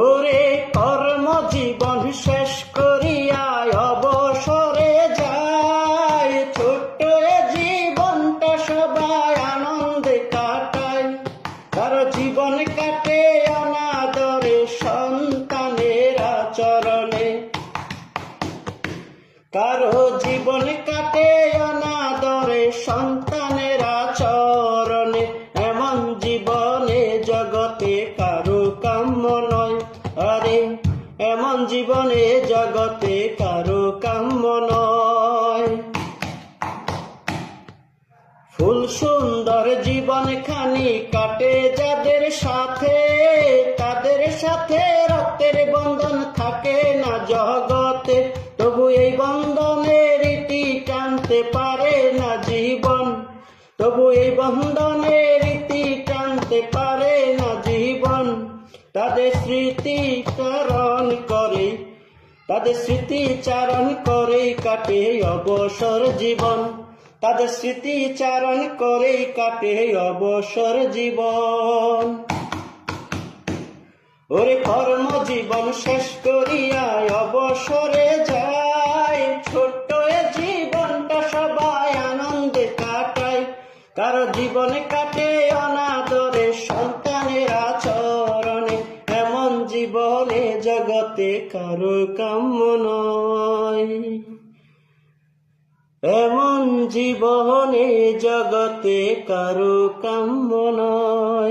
ওরে কর্ম জীবন শেষ করিয়া অবসরে যায় ছোট্ট জীবনটা সবাই আনন্দে কাটায় তার জীবন কাটে অনাদরে সন্তানের আচরণে। কারও জীবন কাটে অনাদরে সন্তানের আচরণে। এমন জীবনে জগতে কারও এমন জীবনে জগতে কারও কাম্য নয়। ফুল সুন্দর জীবন খানি কাটে যাদের সাথে, তাদের সাথে রক্তের বন্ধন থাকে না জগতে। তবু এই বন্ধনের রীতি টানতে পারে না জীবন। তবু এই বন্ধনের রীতি টানতে পারে না তাদের স্মৃতি চারণ করে, তাদের স্মৃতিচারণ করেই কাটে অবসর জীবন। তাদের স্মৃতিচারণ করেই কাটে অবসর জীবন। ওরে কর্ম জীবন শেষ করিয়া অবসরে যায় ছোট্ট জীবনটা সবাই আনন্দে কাটায় কারও জীবনে কাটে জীবনে জগতে কারও কাম্য নয়। এমন জীবনে জগতে কারও কাম্য নয়।